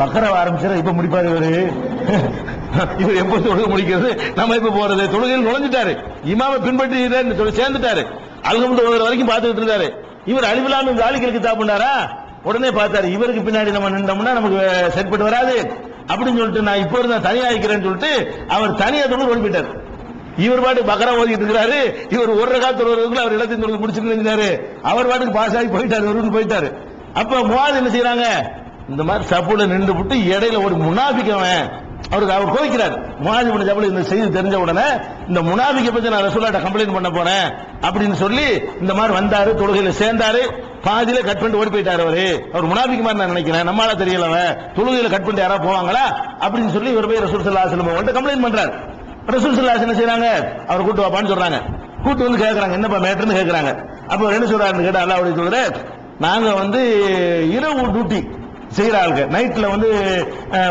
பக்கர ஆரம்பிச்சாரு இப்ப முடிப்பாரு இவரு. இவர் எப்ப தொழுகை முடிக்கிறது? நம்ம இப்ப போறது. தொழுகையில் நுழைஞ்சிட்டாரு. இமாம பின்பற்றி சேர்ந்துட்டாரு. அல்கம் தொழுகிற வரைக்கும் பார்த்துட்டு இருந்தாரு இவர் அழிவில்லாம காலிகளுக்கு தாப்புண்டாரா உடனே பார்த்தாரு இவருக்கு பின்னாடி நம்ம நின்றோம்னா நமக்கு செட்பட்டு வராது. அப்படின்னு சொல்லிட்டு நான் இப்போ இருந்தா தனியா இருக்கிறேன்னு சொல்லிட்டு அவர் தனியா தொழில் ஓடிப்பிட்டார் இவர் பாட்டு பக்கரா ஓதிட்டு இருக்கிறாரு. இவர் ஒரு ரகா தொழுவதுக்குள்ள அவர் இடத்தின் தொழில் முடிச்சுட்டு இருந்தாரு அவர் பாட்டுக்கு பாஸ் ஆகி போயிட்டாரு ஒருவன் போயிட்டாரு. அப்ப முவாது என்ன செய்யறாங்க இந்த மாதிரி சப்புல நின்று விட்டு இடையில ஒரு முனாபிக்கவன் அவருக்கு அவர் கோவிக்கிறார். முனாஜி பண்ண ஜபல் இந்த செய்தி தெரிஞ்ச உடனே இந்த முனாபிக்க பத்தி நான் ரசூலாட்ட கம்ப்ளைண்ட் பண்ண போறேன் அப்படின்னு சொல்லி இந்த மாதிரி வந்தாரு தொழுகையில சேர்ந்தாரு. பாதியில கட் பண்ணிட்டு ஓடி போயிட்டாரு அவரு. அவர் முனாபிக்கு மாதிரி நான் நினைக்கிறேன். நம்மளால தெரியல அவன். தொழுகையில கட் பண்ணிட்டு யாரா போவாங்களா? அப்படின்னு சொல்லி இவர் போய் ரசூல் சல்லா செல்லம் கம்ப்ளைண்ட் பண்றாரு. ரசூல் சல்லா என்ன செய்யறாங்க அவர் கூட்டு வாப்பான்னு சொல்றாங்க. கூட்டு வந்து கேட்கறாங்க என்னப்பா மேட்டர்னு கேட்கறாங்க அப்ப என்ன சொல்றாருன்னு கேட்டா அல்லாவுடைய சொல்ற நாங்க வந்து இரவு டியூட்டி செய்யற ஆளுங்க வந்து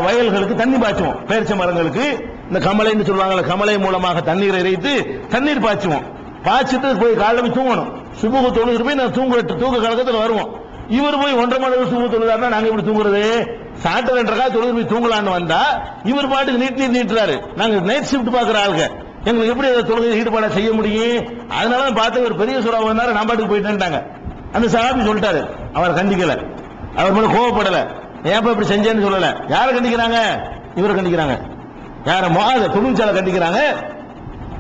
வயல்களுக்கு தண்ணி பாய்ச்சுவோம். பேரிச்ச மரங்களுக்கு இந்த கமலைன்னு சொல்லுவாங்கல்ல கமலை மூலமாக தண்ணீரை இறைத்து தண்ணீர் பாய்ச்சுவோம். பாய்ச்சிட்டு போய் காலைல போய் தூங்கணும். சுமூக தொழுகிட்டு போய் நான் தூங்க தூக்க கழகத்தில் வருவோம். இவர் போய் ஒன்றரை மணி நேரம் சுபு தொழுதாருன்னா நாங்கள் இப்படி தூங்குறது? சாட்டர் ரெண்டரை தொழுது போய் தூங்கலான்னு வந்தா இவர் பாட்டுக்கு நீட் நீட் நீட்டுறாரு. நாங்கள் நைட் ஷிஃப்ட் பார்க்குற ஆளுங்க. எங்களுக்கு எப்படி அதை தொழுகை ஈடுபாட செய்ய முடியும்? அதனால பார்த்து ஒரு பெரிய சுறா வந்தாரு நான் பாட்டுக்கு போயிட்டேன்ட்டாங்க. அந்த சகாபி சொல்லிட்டாரு. அவரை கண்டிக்கலை. அவர் மேல கோவப்படல. ஏன் இப்படி செஞ்சேன்னு சொல்லல? யாரை கண்டிக்கிறாங்க? இவரை கண்டிக்கிறாங்க. யார முகாத துணிச்சால கண்டிக்கிறாங்க?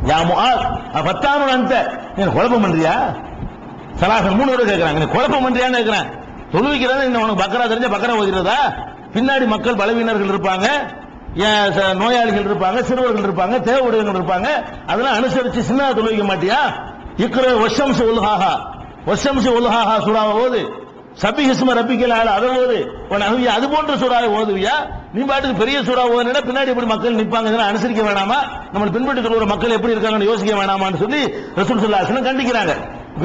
யா முகாத் பத்தாம் அந்த நீ குழப்பம் பண்றியா? சலாசன் மூணு பேரும் கேட்கறாங்க நீ குழப்பம் பண்றியான்னு கேட்கிறேன் தொழுவிக்கிறது என்ன உனக்கு பக்கரா தெரிஞ்ச பக்கரா ஓதிக்கிறதா? பின்னாடி மக்கள் பலவீனர்கள் இருப்பாங்க. ஏன் ச- நோயாளிகள் இருப்பாங்க சிறுவர்கள் இருப்பாங்க தேவையுடையவர்கள் இருப்பாங்க. அதெல்லாம் அனுசரிச்சு சின்ன தொழுவிக்க மாட்டியா? இக்கிற வஷம் உல்ஹாஹா. வஷம் உல்ஹாஹா சுறாவை போது சபிகிஸ்ம ரப்பிக்கல் ஆள் அதை ஓது. உன் அது போன்ற சூறாவை ஓதுவியா? நீ பாட்டுக்கு பெரிய சூறா ஓதுனா பின்னாடி எப்படி மக்கள் நிற்பாங்க அனுசரிக்க வேணாமா? நம்ம பின்பற்றி சொல்ற மக்கள் எப்படி இருக்காங்கன்னு யோசிக்க வேணாமான்னு சொல்லி ரசூல் சொல்லாசனம் கண்டிக்கிறாங்க.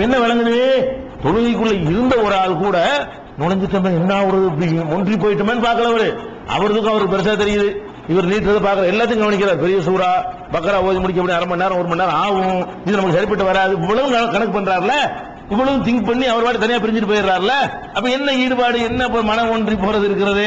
என்ன விளங்குது தொழுகைக்குள்ள இருந்த ஒரு ஆள் கூட நுழைஞ்சிட்டோமே என்ன ஒரு ஒன்றி போயிட்டோமேன்னு பார்க்கல அவரு. அவருக்கும் அவருக்கு பெருசா தெரியுது. இவர் நீட்டதை பார்க்கற எல்லாத்தையும் கவனிக்கிறார். பெரிய சூறா பக்கரா ஓதி முடிக்க முடியும் அரை மணி நேரம் ஒரு மணி நேரம் ஆகும். இது நமக்கு சரிப்பட்டு வராது. இவ்வளவு கணக்கு பண்றாருல? இவ்வளவு திங்க் பண்ணி அவர் பாட்டு தனியா பிரிஞ்சுட்டு போயிடுறாருல? அப்ப என்ன ஈடுபாடு என்ன மன மனம் ஒன்றி போறது இருக்கிறது?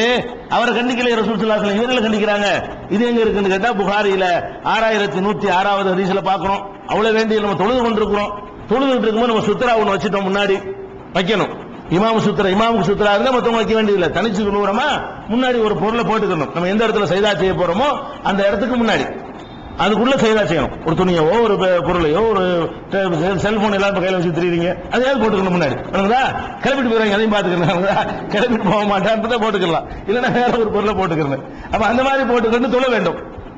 அவரை கண்டிக்கல ரசூல் ஸல்லல்லாஹு கண்டிக்கிறாங்க. இது எங்க இருக்குன்னு கேட்டா புகாரியில ஆறாயிரத்தி நூத்தி ஆறாவது ஹரிசில பாக்குறோம் அவ்வளவு வேண்டிய நம்ம தொழுது கொண்டிருக்கிறோம். தொழுதுட்டு இருக்கும்போது நம்ம சுத்தரா ஒண்ணு வச்சுட்டோம் முன்னாடி. வைக்கணும். இமாம் சுத்திர இமாமுக்கு சுத்திரா இருந்தா மத்தவங்க வைக்க வேண்டியதில்லை. தனிச்சு தொழுகிறோமா முன்னாடி ஒரு பொருளை போட்டுக்கணும். நம்ம எந்த இடத்துல சைதா செய்ய போறோமோ அந்த இடத்துக்கு முன்னாடி. அதுக்குள்ள செய்தா செய்யணும். ஒரு துணியவோ ஒரு பொருளையோ ஒரு செல்போன் எல்லாம் கையில வச்சு திரியுறீங்க. அதையாவது போட்டுக்கணும் முன்னாடி. விளங்குதா? கிளம்பிட்டு போயிருவாங்க அதையும் பாத்துக்கணும் விளங்குதா? கிளம்பிட்டு போக மாட்டான்னு போட்டுக்கலாம். இல்லைன்னா வேற ஒரு பொருளை போட்டுக்கிறேன் அப்ப அந்த மாதிரி போட்டுக்கிட்டு தொழ வேண்டும்.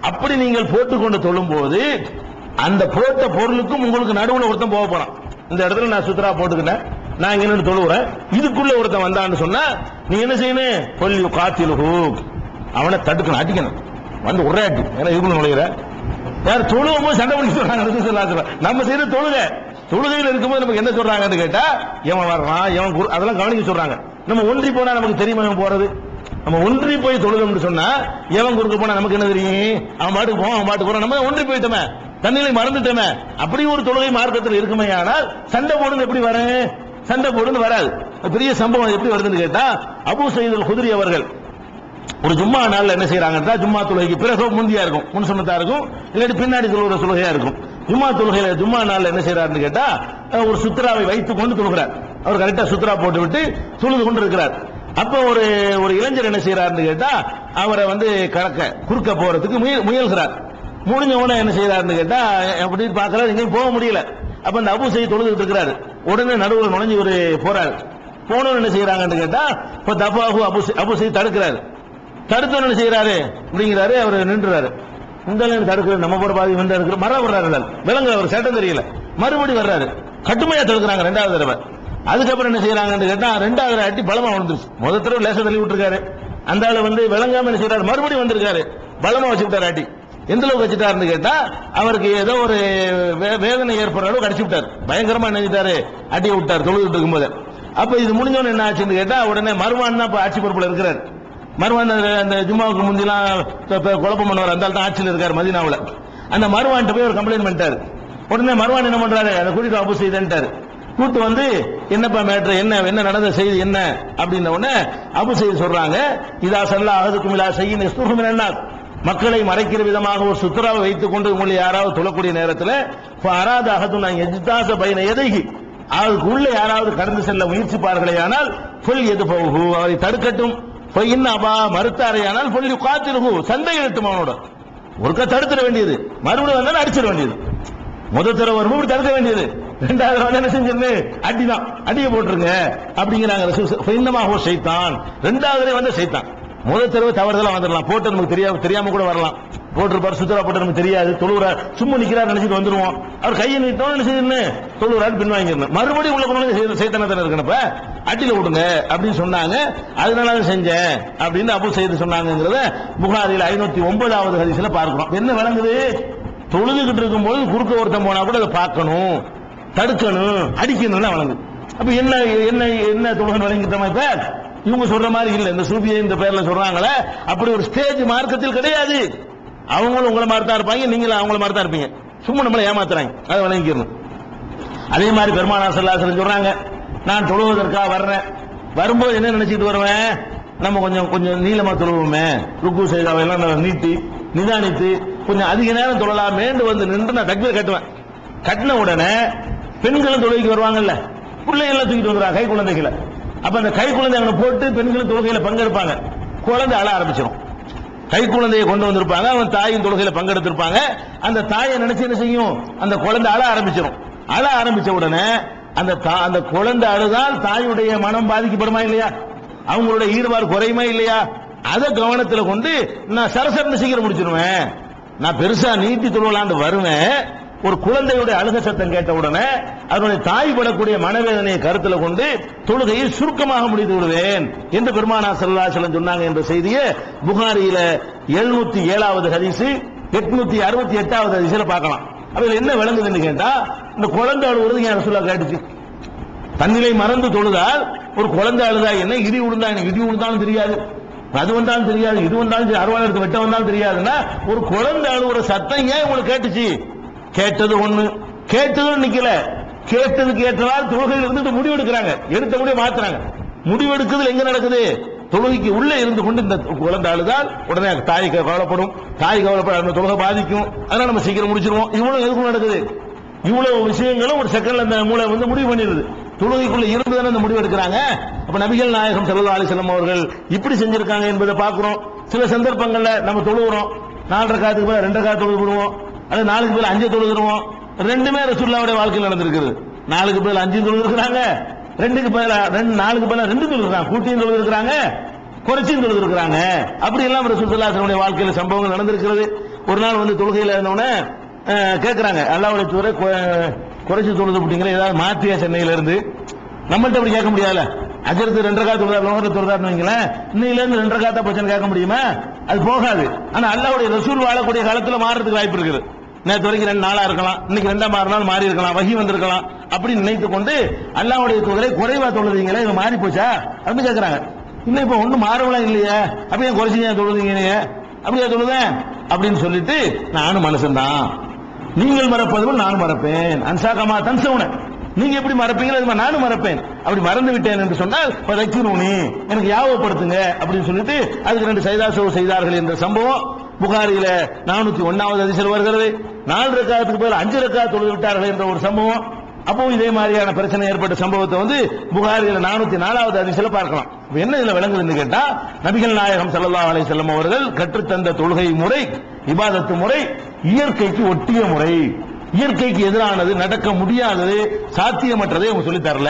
அப்படி நீங்கள் போட்டுக்கொண்டு தொழும் போது அந்த போட்ட பொருளுக்கும் உங்களுக்கு நடுவுல ஒருத்தன் போக போறான். இந்த இடத்துல நான் சுத்தரா போட்டுக்கிட்டேன். நான் இங்க நின்று தொழுவுறேன். இதுக்குள்ள ஒருத்தன் வந்தான்னு சொன்னா நீ என்ன செய்யணும்? கொல்லி காத்திலு அவனை தடுக்கணும் அடிக்கணும். வந்து ஒரே அடி ஏன்னா இதுக்குள்ள நுழையிற. யார் தொழுவும் போது சண்டை பண்ணி சொல்றாங்க? நம்ம செய்யற தொழுகை. தொழுகையில் இருக்கும்போது நமக்கு என்ன சொல்றாங்கன்னு கேட்டா எவன் வர்றான் எவன் குரு- அதெல்லாம் கவனிக்க சொல்றாங்க. நம்ம ஒன்றி போனா நமக்கு தெரியுமா இவன் போறது? நம்ம ஒன்றி போய் தொழுதோம்னு சொன்னா எவன் குறுக்க போனா நமக்கு என்ன தெரியும்? அவன் பாட்டுக்கு போவான் அவன் பாட்டுக்கு போறான். நம்ம ஒன்றி போயிட்டோமே. தண்ணிலை மறந்துட்டோமே. அப்படி ஒரு தொழுகை மார்க்கத்தில் இருக்குமே ஆனால் சண்டை போடுன்னு எப்படி வரும்? சண்டை போடுன்னு வராது. பெரிய சம்பவம் எப்படி வருதுன்னு கேட்டா அபு சயீதுல் குதிரி அவர்கள் ஒரு ஜும்மா நாளில் என்ன செய்யறாங்கன்னா ஜும்மா தொழுகைக்கு பிறகு முந்தியா இருக்கும். முன் சுண்ணத்தா இருக்கும். இல்லாட்டி பின்னாடி தொழுகிற தொழுகையா இருக்கும். ஜும்மா தொழுகையில ஜும்மா நாளில் என்ன செய்யறாருன்னு கேட்டா ஒரு சுத்ராவை வைத்து கொண்டு தொழுகிறார். அவர் கரெக்டா சுத்ரா போட்டு விட்டு தொழுது கொண்டு இருக்கிறார் அப்ப ஒரு ஒரு இளைஞர் என்ன செய்யறாருன்னு கேட்டா அவரை வந்து கடக்க குறுக்க போறதுக்கு முயல்கிறார். முடிஞ்ச உடனே என்ன செய்யறாருன்னு கேட்டா அப்படின்னு பார்க்கறாரு எங்கேயும் போக முடியல. அப்ப அந்த அபு செய்து தொழுதுட்டு இருக்கிறாரு. உடனே நடுவில் நுழைஞ்சு ஒரு போறாரு. போனவன் என்ன செய்யறாங்கன்னு கேட்டா இப்ப தப்பாகு அபு அபு செய்து தடுக்கிறாரு. தடுத்து என்ன செய்யறாரு அப்படிங்கிறாரு அவர் நின்றுறாரு இந்த லைன் தடுக்கிற நம்ம போட பாதி வந்து இருக்கிற மரம் வர்றாரு விலங்கு அவர் சட்டம் தெரியல. மறுபடி வர்றாரு. கட்டுமையா தடுக்கிறாங்க ரெண்டாவது தடவை. அதுக்கப்புறம் என்ன செய்யறாங்கன்னு கேட்டா ரெண்டாவது அட்டி பலமா வந்துருச்சு முதல் தடவை லேச தள்ளி விட்டுருக்காரு. அந்த ஆளு வந்து விளங்காம என்ன செய்யறாரு மறுபடியும் வந்திருக்காரு. பலமா வச்சுக்கிட்டாரு அட்டி எந்த அளவுக்கு வச்சுட்டாருன்னு கேட்டா அவருக்கு ஏதோ ஒரு வே- வேதனை ஏற்படுற அளவுக்கு அடிச்சு விட்டாரு. பயங்கரமா நினைச்சிட்டாரு அட்டியை விட்டார் தொழுதுட்டு இருக்கும்போது. அப்ப இது முடிஞ்சோன்னு என்ன ஆச்சுன்னு கேட்டா உடனே மருவான் தான் ஆட்சி பொறுப்புல இருக்கிறார். மருவான் அந்த- ஜும்மாவுக்கு முந்திலாம் குழப்பம் பண்ணுவார் அந்த தான் ஆட்சியில் இருக்கார் மதினாவில். அந்த மருவான்ட்ட போய் ஒரு கம்ப்ளைண்ட் பண்ணிட்டாரு. உடனே மருவான் என்ன பண்றாரு? அதை கூட்டிட்டு அபு செய்தன்ட்டாரு. கூட்டு வந்து என்னப்பா மேட்ரு என்ன என்ன நடந்த செய்தி என்ன? அப்படின்ன உடனே அபு செய்தி சொல்றாங்க இதா செல்லா அகதுக்கும் இல்லா செய்யின் என்ன மக்களை மறைக்கிற விதமாக ஒரு சுத்தராவை வைத்துக் கொண்டு உங்களை யாராவது தொழக்கூடிய நேரத்தில் அராத அகதும் நான் எஜிதாச பயனை எதைகி அதுக்கு உள்ள யாராவது கடந்து செல்ல முயற்சிப்பார்களே ஆனால் புல் எது போகு அவரை தடுக்கட்டும். பொய்யின் அபா மறுத்தாரையானால் பொல்லி காத்திருகு சந்தை எழுத்தும் அவனோட. ஒருக்க தடுத்துட வேண்டியது. மறுபடியும் வந்தாலும் அடிச்சிட வேண்டியது. முதல் தடவை வரும்போது தடுக்க வேண்டியது. ரெண்டாவது வந்து என்ன செஞ்சிருந்து? அடிதான். அடியை போட்டுருங்க. அப்படிங்கிறாங்க. இன்னமாக சைத்தான் ரெண்டாவது வந்து சைத்தான். முதல் தடவை தவறுதலா வந்துடலாம். போட்டு நமக்கு தெரியாம தெரியாம கூட வரலாம். போட்டிருப்பாரு சுத்தரா போட்டு நமக்கு தெரியாது. தொழுகிறார் சும்மா நிக்கிறார் நினைச்சிட்டு வந்துருவோம். அவர் கையை நீட்டோம் என்ன செய்யணும் தொழுகிறாரு பின் வாங்கிடணும் மறுபடியும் உள்ள கொண்டு சைத்தனத்தில் இருக்கணப்ப அட்டில விடுங்க அப்படின்னு சொன்னாங்க. அதனால அதை செஞ்சேன் அப்படின்னு அபு செய்து சொன்னாங்கிறத புகாரில் ஐநூத்தி ஒன்பதாவது ஹரிசில பார்க்கிறோம். என்ன விளங்குது? தொழுதுகிட்டு இருக்கும்போது குறுக்க ஒருத்தன் போனா கூட அதை பார்க்கணும். தடுக்கணும் அடிக்கணும்னு வழங்குது அப்ப என்ன என்ன என்ன தொழுகை வழங்கிட்டோமா இப்ப? இவங்க சொல்ற மாதிரி இல்ல. இந்த சூபியை இந்த பேர்ல சொல்றாங்களே. அப்படி ஒரு ஸ்டேஜ் மார்க்கத்தில் கிடையாது. அவங்களும் உங்களை மாதிரி தான் இருப்பாங்க நீங்களும் அவங்கள மாதிரி தான் இருப்பீங்க. சும்மா நம்மளை ஏமாத்துறாங்க. அதை வழங்கிக்கணும் அதே மாதிரி பெருமானாசர் சல்லாசலம் சொல்றாங்க. நான் தொழுவதற்காக வர்றேன். வரும்போது என்ன நினைச்சிட்டு வருவேன்? நம்ம கொஞ்சம் கொஞ்சம் நீளமா தொழுவோமே. ருக்கு செய்தாவையெல்லாம் நல்லா நீட்டி நிதானித்து கொஞ்சம் அதிக நேரம் தொழலாமேண்டு வந்து நின்று நான் தக்பீர் கட்டுவேன். கட்டின உடனே பெண்களும் தொழுகைக்கு வருவாங்கல்ல. பிள்ளைகள்லாம் தூக்கிட்டு வந்துடுறாங்க கை குழந்தைகளை. அப்ப அந்த கை குழந்தைகளை போட்டு பெண்களும் தொழுகையில பங்கெடுப்பாங்க. குழந்தை அழ ஆரம்பிச்சிடும் கை குழந்தையை கொண்டு வந்திருப்பாங்க அவன் தாயும் தொழுகையில பங்கெடுத்திருப்பாங்க. அந்த தாயை நினைச்சு என்ன செய்யும்? அந்த குழந்தை அழ ஆரம்பிச்சிடும் அழ ஆரம்பிச்ச உடனே அந்த தா- அந்த குழந்தை அழுதால் தாயுடைய மனம் பாதிக்கப்படுமா இல்லையா? அவங்களுடைய ஈடுபாடு குறையுமா இல்லையா? அதை கவனத்தில் கொண்டு நான் சரசரன்னு சீக்கிரம் முடிச்சிருவேன். நான் பெருசா நீட்டி தொழுவலாண்டு வருவேன். ஒரு குழந்தையுடைய அழுக சத்தம் கேட்ட உடனே அதனுடைய தாய் படக்கூடிய மனவேதனையை கருத்தில் கொண்டு தொழுகையை சுருக்கமாக முடித்து விடுவேன். என்று பெருமானா செல்லாசலம் சொன்னாங்க என்ற செய்தியை புகாரியில எழுநூத்தி ஏழாவது ஹரிசு எட்நூத்தி அறுபத்தி எட்டாவது ஹரிசில பார்க்கலாம். அதுல என்ன விளங்குதுன்னு கேட்டா இந்த குழந்தை அழுவுறது என் ரசூலா கேட்டுச்சு? தன்னிலை மறந்து தொழுதால் ஒரு குழந்தை அழுதா என்ன? இடி விழுந்தா எனக்கு இடி விழுந்தாலும் தெரியாது. அது வந்தாலும் தெரியாது இது வந்தாலும் சரி, அறுவாள் எடுத்து வெட்ட வந்தாலும் தெரியாதுன்னா ஒரு குழந்தை அழுவுற சத்தம் ஏன் உங்களுக்கு கேட்டுச்சு? கேட்டது ஒண்ணு. கேட்டதும் நிக்கல. கேட்டதுக்கு ஏற்றதால் தொழுகையில் இருந்துட்டு முடிவெடுக்கிறாங்க. எடுத்த முடிவு மாத்துறாங்க. முடிவெடுக்குதல் எங்க நடக்குது? தொழுகைக்கு உள்ளே இருந்து கொண்டு இந்த குழந்தை அழுதால் உடனே தாய் கவலைப்படும். தாய் கவலைப்பட அந்த தொழுகை பாதிக்கும். அதனால நம்ம சீக்கிரம் முடிச்சிருவோம். இவ்வளவு எதுக்கும் நடக்குது? இவ்வளவு விஷயங்களும் ஒரு செகண்ட்ல அந்த மூளை வந்து முடிவு பண்ணிடுது. தொழுகைக்குள்ள இருந்து தானே அந்த முடிவு எடுக்கிறாங்க? அப்ப நபிகள் நாயகம் ஸல்லல்லாஹு அலைஹி அவர்கள் இப்படி செஞ்சிருக்காங்க என்பதை பார்க்கிறோம். சில சந்தர்ப்பங்கள்ல நம்ம தொழுகிறோம் நாலரை காத்துக்கு போய் ரெண்டரை காத்து தொழுது அது நாலுக்கு பேர் அஞ்சு தொழுதுருவோம் ரெண்டுமே ரசூல்லாவுடைய வாழ்க்கையில் நடந்திருக்குது. நாலுக்கு பேர் அஞ்சு தொழுதுருக்காங்க ரெண்டுக்கு பதிலா ரெண்டு நாலுக்கு பதிலா ரெண்டு தொழுதுறாங்க கூட்டியும் தொழுதுருக்காங்க குறைச்சியும் தொழுதுருக்காங்க அப்படி எல்லாம் ரசூலுல்லாஹி வாழ்க்கையில் சம்பவங்கள் நடந்திருக்கிறது. ஒரு நாள் வந்து தொழுகையில் இருந்தவொடனே கேட்குறாங்க அல்லாவுடைய தூர குறைச்சி தொழுது அப்படிங்கிற ஏதாவது மாத்தியா சென்னையில இருந்து? நம்மள்ட்ட அப்படி கேட்க முடியாதுல அஜரத்து ரெண்டரை காத்து தொழுதா லோகத்தை தொழுதான்னு வைங்களேன். இன்னையில இருந்து ரெண்டரை காத்தா போச்சுன்னு கேட்க முடியுமா? அது போகாது. ஆனா அல்லாவுடைய ரசூல் வாழக்கூடிய காலத்துல மாறுறதுக்கு வாய்ப்பு இருக்குது. நேற்று வரைக்கும் ரெண்டு நாளா இருக்கலாம். இன்னைக்கு ரெண்டா மாறினாலும் நாள் மாறி இருக்கலாம். வகி வந்திருக்கலாம். அப்படின்னு நினைத்து கொண்டு அல்லாவுடைய தூதரை குறைவா தொழுதீங்களே இது மாறி போச்சா அப்படின்னு கேட்குறாங்க இன்னும் இப்ப ஒன்றும் மாறவெல்லாம் இல்லையே. அப்படியே ஏன் குறைச்சி ஏன் தொழுதீங்க நீங்க அப்படியா தொழுதேன் அப்படின்னு சொல்லிட்டு நானும் மனுஷன்தான். நீங்கள் மறப்பது போல் நானும் மறப்பேன். அன்சாகமா தன்சவுன. நீங்க எப்படி மறப்பீங்களோ அது நானும் மறப்பேன். அப்படி மறந்து விட்டேன் என்று சொன்னால் ரக்கினூனி எனக்கு யாவப்படுத்துங்க அப்படின்னு சொல்லிட்டு அதுக்கு ரெண்டு சைதாசோ செய்தார்கள் என்ற சம்பவம் புகாரியில நானூத்தி ஒன்னாவது அதிசல் வருகிறது. நாலு ரக்காத்துக்கு பதில் அஞ்சு ரக்கா தொழுது விட்டார்கள் என்ற ஒரு சம்பவம். அப்போ இதே மாதிரியான பிரச்சனை ஏற்பட்ட சம்பவத்தை வந்து புகாரியில் நானூத்தி நாலாவது அதிசயில பார்க்கலாம். என்ன இதுல விளங்குதுன்னு கேட்டா நபிகள் நாயகம் சல்லா அலை செல்லம் அவர்கள் கற்றுத்தந்த தொழுகை முறை இபாதத்து முறை இயற்கைக்கு ஒட்டிய முறை. இயற்கைக்கு எதிரானது நடக்க முடியாதது சாத்தியமற்றதை அவங்க சொல்லி தரல.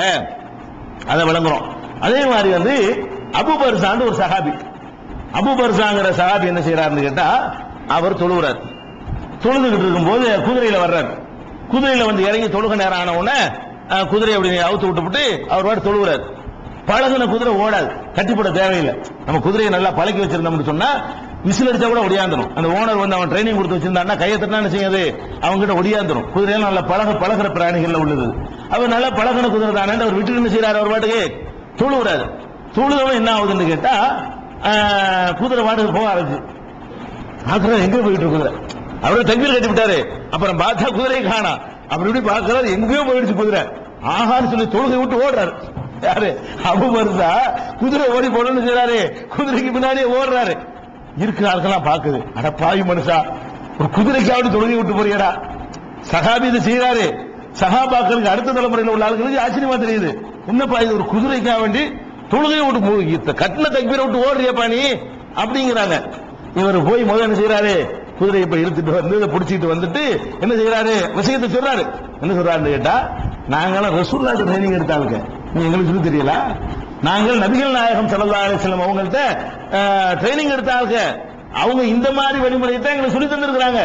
அதை விளங்குறோம். அதே மாதிரி வந்து அபு பர்சான்னு ஒரு சஹாபி. அபுபர்சாங்கிற சஹாபி என்ன செய்யறாருன்னு கேட்டா அவர் தொழுகிறார் தொழுதுகிட்டு இருக்கும்போது குதிரையில வர்றார். குதிரையில வந்து இறங்கி தொழுக நேரம் ஆன உடனே அஹ், குதிரையை அப்படி அவுத்து விட்டுவிட்டு அவர் பாட்டு தொழுகிறார். பழகுன குதிரை ஓடாது கட்டிப்பட தேவையில்லை. நம்ம குதிரையை நல்லா பழக்கி வச்சிருந்தோம்னு சொன்னா விசில் அடிச்சா கூட ஒடியாந்துரும். அந்த ஓனர் வந்து அவன் ட்ரைனிங் கொடுத்து வச்சிருந்தான்னா கையை தட்டினா என்ன செய்யாது அவங்க கிட்ட ஒடியாந்துரும். குதிரையில நல்லா பழக பழகிற பிராணிகள்ல உள்ளது. அவர் நல்லா பழகின குதிரை தானே அவர் விட்டு என்ன செய்யறாரு அவர் பாட்டுக்கு? தொழுகிறாரு. தொழுதவன் என்ன ஆகுதுன்னு கேட்டா குதிரை பாட்டுக்கு போக ஆரம்பிச்சு. ஆக்குறது எங்க போயிட்டு இருக்குது அவரு தங்கீர் கட்டி விட்டாரு அப்புறம் பார்த்தா குதிரை காணா. அப்படி இப்படி பார்க்கறாரு எங்கேயோ போயிடுச்சு குதிரை. ஆஹான்னு சொல்லி தொழுகை விட்டு ஓடுறாரு. யாரு? அபு மருந்தா குதிரை ஓடி போடணும்னு செய்யறாரு குதிரைக்கு பின்னாடியே ஓடுறாரு. இருக்கிற ஆட்கள்லாம் பாக்குது அட பாவி மனுஷா ஒரு குதிரைக்காவது தொழுகை விட்டு போறியடா. சகாபி இது செய்யறாரு சகாபாக்களுக்கு அடுத்த தலைமுறையில் உள்ள ஆளுகளுக்கு ஆச்சரியமா தெரியுது. என்னப்பா இது ஒரு குதிரைக்காக வேண்டி தொழுகை விட்டு கட்டின தக்பீரை விட்டு ஓடுறியப்பா நீ? அப்படிங்கிறாங்க. இவர் போய் முதல்ல என்ன செய்யறாரு குதிரையை போய் இழுத்துட்டு வந்து இதை பிடிச்சிட்டு வந்துட்டு என்ன செய்யறாரு? விஷயத்தை சொல்றாரு. என்ன சொல்றாருன்னு கேட்டா நாங்களாம் ரசூல்லாக்கு ட்ரைனிங் எடுத்தாளுங்க நீ எங்களுக்கு சொல்லி தெரியல? நாங்கள் நபிகள் நாயகம் ஸல்லல்லாஹு அலைஹி அவங்கள்ட்ட ட்ரைனிங் எடுத்தாளுங்க அவங்க இந்த மாதிரி வழிமுறையை தான் எங்களுக்கு சொல்லி தந்திருக்கிறாங்க.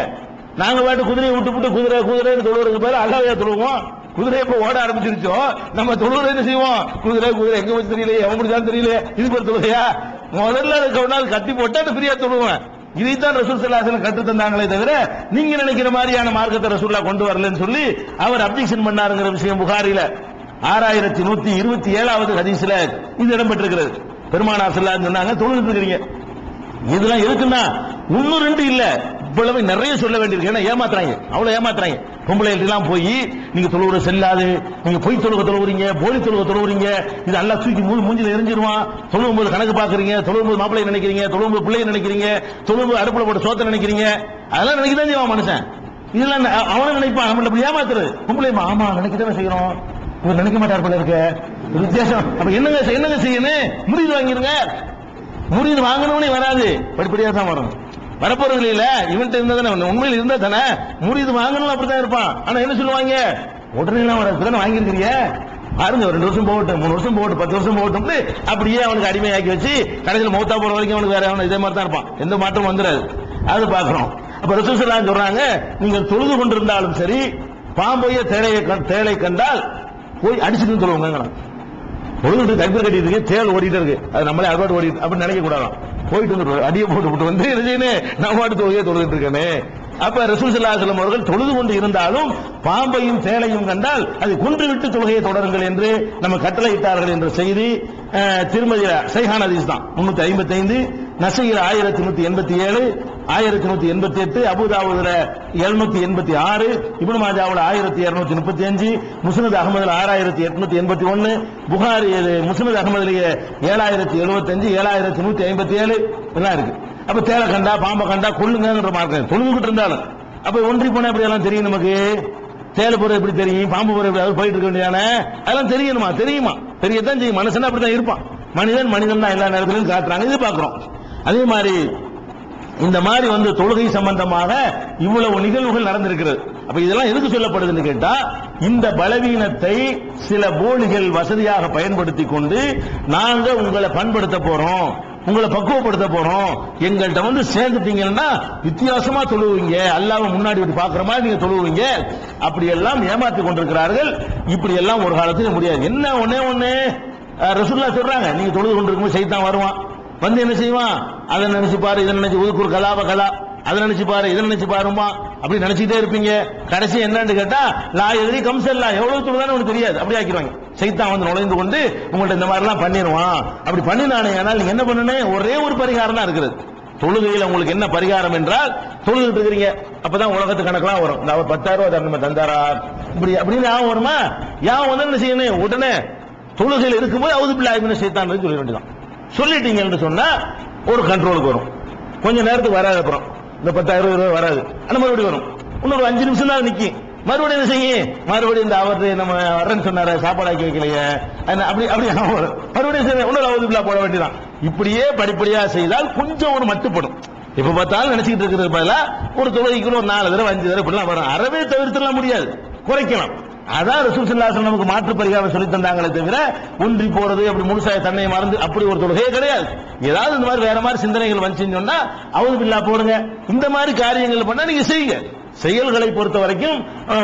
நாங்க பாட்டு குதிரையை விட்டு விட்டு குதிரை குதிரைன்னு தொழுவதுக்கு பேர் அல்லாவையா தொழுவோம். குதிரை இப்ப ஓட ஆரம்பிச்சிருச்சோம். நம்ம தொழுவது என்ன செய்வோம்? குதிரை குதிரை எங்க வச்சு தெரியல எவன் முடிச்சாலும் தெரியல இது பேர் தொழுகையா? முதல்ல அதுக்கு ஒரு நாள் கட்டி போட்டு அது ஃப்ரீயா தொழுவேன். இதைத்தான் ரசூல் சல்லாசலம் கற்று தந்தாங்களே தவிர நீங்க நினைக்கிற மாதிரியான மார்க்கத்தை ரசூல்லா கொண்டு வரலன்னு சொல்லி அவர் அப்ஜெக்ஷன் பண்ணாருங்கிற விஷயம் புகாரில ஆறாயிரத்தி நூத்தி இருபத்தி ஏழாவது ஹதீஸ்ல இது இடம்பெற்றிருக்கிறது. பெருமானா செல்லான்னு சொன்னாங்க தொழுது இருக்கிறீங்க. இதெல்லாம் இருக்குன்னா ஒன்னு ரெண்டு இல்ல. இவ்வளவு நிறைய சொல்ல வேண்டியிருக்கு. ஏன்னா ஏமாத்துறாங்க. அவ்வளவு ஏமாத்துறாங்க. பொம்பளைலாம் எல்லாம் போய் நீங்க தொழுவுற செல்லாது நீங்க பொய் தொழுக தொழுவுறீங்க போலி தொழுக தொழுவுறீங்க இது நல்லா தூக்கி மூணு மூஞ்சில எரிஞ்சிருவான் தொழுவும் போது கணக்கு பாக்குறீங்க தொழுவும் போது மாப்பிள்ளை நினைக்கிறீங்க தொழுவும் போது பிள்ளைய நினைக்கிறீங்க தொழுவும் போது அடுப்புல போட்டு சோத்த நினைக்கிறீங்க. அதெல்லாம் நினைக்கதான் செய்வான் மனுஷன். இதெல்லாம் அவனும் நினைப்பான். நம்மள இப்படி ஏமாத்துறது. பொம்பளை ஆமா நினைக்கத்தானே செய்யறோம். இவர் நினைக்க மாட்டார் போல இருக்க. வித்தியாசம். அப்ப என்னங்க என்னங்க செய்யணும்? முடிவு வாங்கிருங்க. முறியது வாங்கணும்னே வராது. படிப்படியா தான் வரும். வரப்போறது இல்ல இவன்ட்டு இருந்தா தானே உண்மையில் இருந்தா தானே? முறியது வாங்கணும் அப்படித்தான் இருப்பான். ஆனா என்ன சொல்லுவாங்க? உடனே எல்லாம் வராது தானே வாங்கியிருக்கிறீங்க பாருங்க ரெண்டு வருஷம் போகட்டும் மூணு வருஷம் போகட்டும் பத்து வருஷம் போகட்டும் அப்படியே அவனுக்கு அடிமையாக்கி வச்சு கடைசியில் மௌத்தா போற வரைக்கும் அவனுக்கு வேற அவன் இதே மாதிரி தான் இருப்பான். எந்த மாற்றம் வந்துடாது அது பாக்குறோம் அப்ப ரசூசல்லாம் சொல்றாங்க நீங்கள் தொழுது கொண்டிருந்தாலும் சரி பாம்பைய தேளையை கண்- தேளை கண்டால் போய் அடிச்சுட்டு சொல்லுவாங்க பொழுது கயிறு கட்டிட்டு இருக்கு தேல் ஓடிட்டு இருக்கு. அது நம்மளே அறுபாடு ஓடிட்டு அப்படின்னு நினைக்க கூடாதான் போயிட்டு வந்து அடியை போட்டு விட்டு வந்து என்ன நான் மாட்டு பாட்டு தொழுகையை தொழுதுட்டு இருக்கேனே. அப்ப ரசூல் ஸல்லல்லாஹு அவர்கள் தொழுது கொண்டு இருந்தாலும் பாம்பையும் சேலையும் கண்டால் அது குன்று விட்டு தொழுகையை தொடருங்கள் என்று நம்ம கட்டளையிட்டார்கள் என்ற செய்தி திருமதி சைஹான் அதிஸ் தான். முன்னூத்தி ஐம்பத்தி ஐந்து நசையில் ஆயிரத்தி நூத்தி எண்பத்தி ஏழு ஆயிரத்தி நூத்தி எண்பத்தி எட்டு அபுதாபுல எழுநூத்தி எண்பத்தி ஆறு இபுன் மாஜாவுல ஆயிரத்தி இருநூத்தி முப்பத்தி அஞ்சு முஸ்னத் அகமதுல ஆறாயிரத்தி எட்நூத்தி எண்பத்தி ஒன்னு புகாரி இது முஸ்னத் அகமதுலயே ஏழாயிரத்தி எழுபத்தி அஞ்சு ஏழாயிரத்தி நூத்தி ஐம்பத்தி ஏழு எல்லாம் இருக்கு. அப்ப தேலை கண்டா பாம்பை கண்டா கொள்ளுங்கிற மார்க்கம் தொழுதுகிட்டு இருந்தாலும் அப்ப ஒன்றி போனா இப்படி எல்லாம் தெரியும் நமக்கு? தேலை போற எப்படி தெரியும்? பாம்பு போற எப்படி? போயிட்டு இருக்க வேண்டியான அதெல்லாம் தெரியணுமா தெரியுமா? தெரியத்தான் செய்யும். மனுஷன் அப்படித்தான் இருப்பான். மனிதன் மனிதன் தான் எல்லா நேரத்திலும் காட்டுறாங்க. இது பாக்குறோம். அதே மாதிரி இந்த மாதிரி வந்து தொழுகை சம்பந்தமாக இவ்வளவு நிகழ்வுகள் நடந்திருக்கிறது. அப்ப இதெல்லாம் எதுக்கு சொல்லப்படுதுன்னு கேட்டா இந்த பலவீனத்தை சில போலிகள் வசதியாக பயன்படுத்தி கொண்டு நாங்க உங்களை பண்படுத்த போறோம் உங்களை பக்குவப்படுத்த போறோம். எங்கள்கிட்ட வந்து சேர்ந்துட்டீங்கன்னா வித்தியாசமா தொழுவீங்க. அல்லாம முன்னாடி வந்து பாக்குற மாதிரி நீங்க தொழுவீங்க. அப்படி எல்லாம் ஏமாத்தி கொண்டிருக்கிறார்கள். இப்படி எல்லாம் ஒரு காலத்துல முடியாது. என்ன ஒன்னே ஒண்ணு? ரசுல்லா சொல்றாங்க நீங்க தொழுது கொண்டிருக்கும்போது சைத்தான் வருவான். வந்து என்ன செய்வான்? அதை நினைச்சு பாரு இதை நினைச்சு ஒதுக்கூர் கலாப கலா. அதை நினைச்சு பாரு இதை நினைச்சு பாருமா அப்படி நினைச்சிட்டே இருப்பீங்க. கடைசி என்னன்னு கேட்டா லா எதிரி கம்சல்லா எவ்வளவு தொழுதானு உனக்கு தெரியாது. அப்படி ஆக்கிடுவாங்க. சைத்தான் வந்து நுழைந்து கொண்டு உங்கள்ட்ட இந்த மாதிரி எல்லாம் பண்ணிடுவான் அப்படி பண்ணினானே ஆனால் நீங்க என்ன பண்ணணும் ஒரே ஒரு பரிகாரம் தான் இருக்கிறது தொழுகையில் உங்களுக்கு என்ன பரிகாரம் என்றால் தொழுதுட்டு இருக்கிறீங்க. அப்பதான் உலகத்து கணக்கெல்லாம் வரும். இந்த அவர் பத்தாயிரம் ரூபாய் தரணும் தந்தாரா? இப்படி அப்படின்னு ஞாபகம் வருமா? ஞாபகம் வந்து என்ன செய்யணும்? உடனே தொழுகையில் இருக்கும்போது அவுது பிள்ளை ஆயிரம் சைத்தான் சொல்ல வேண்டியதான் சொல்லிட்டீங்கன்னு சொன்னா ஒரு கண்ட்ரோலுக்கு வரும். கொஞ்ச நேரத்துக்கு வராது அப்புறம். இந்த பத்தாயிரம் ரூபாய் வராது. அந்த மறுபடியும் வரும். இன்னொரு அஞ்சு நிமிஷம் தான் நிற்கும் மறுபடியும் என்ன செய்யும்? மறுபடியும் இந்த அவர் நம்ம வரேன்னு சொன்னாரு சாப்பாடு ஆக்கி வைக்கலையே அப்படி அப்படி வரும். மறுபடியும் செய்ய இன்னொரு அவது பிள்ளை போட வேண்டியதான் இப்படியே படிப்படியா செய்தால் கொஞ்சம் ஒரு மட்டுப்படும். இப்ப பார்த்தாலும் நினைச்சிட்டு இருக்கிறது பதிலாக ஒரு தொழுகைக்கு ஒரு நாலு தடவை அஞ்சு தடவை இப்படிலாம் வரும். அறவே தவிர்த்துலாம் முடியாது. குறைக்கலாம். அதான் ரசூல் ஸல்லல்லாஹு நமக்கு மாற்று பரிகாரம் சொல்லி தந்தாங்களே தவிர ஒன்றி போறது அப்படி முழுசாய தன்னை மறந்து அப்படி ஒரு தொழுகையே கிடையாது. ஏதாவது இந்த மாதிரி வேற மாதிரி சிந்தனைகள் வந்துச்சுன்னு சொன்னா அவது பில்லா போடுங்க. இந்த மாதிரி காரியங்கள் பண்ணா நீங்க செய்யுங்க. செயல்களை பொறுத்த வரைக்கும்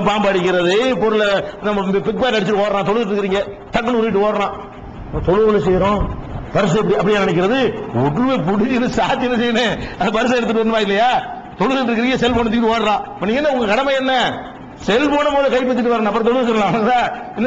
பாம்பு அடிக்கிறது பொருளை நம்ம பிக் பேட் அடிச்சுட்டு ஓடுறான் தொழுது இருக்கிறீங்க டக்குன்னு உருட்டு ஓடுறான். தொழுவுல செய்யறோம். பரிசு எப்படி அப்படியே நினைக்கிறது? ஒன்றுமே புடிச்சு சாத்தியம் செய்யணும். அது பரிசு எடுத்துட்டு வரணுமா இல்லையா? தொழுது இருக்கிறீங்க செல்போன் தூக்கிட்டு ஓடுறான். நீங்க என்ன உங்க கடமை என்ன? செல்போனை போல கைப்பற்றிட்டு வர அப்புறம் தொழுது சொல்லலாம்.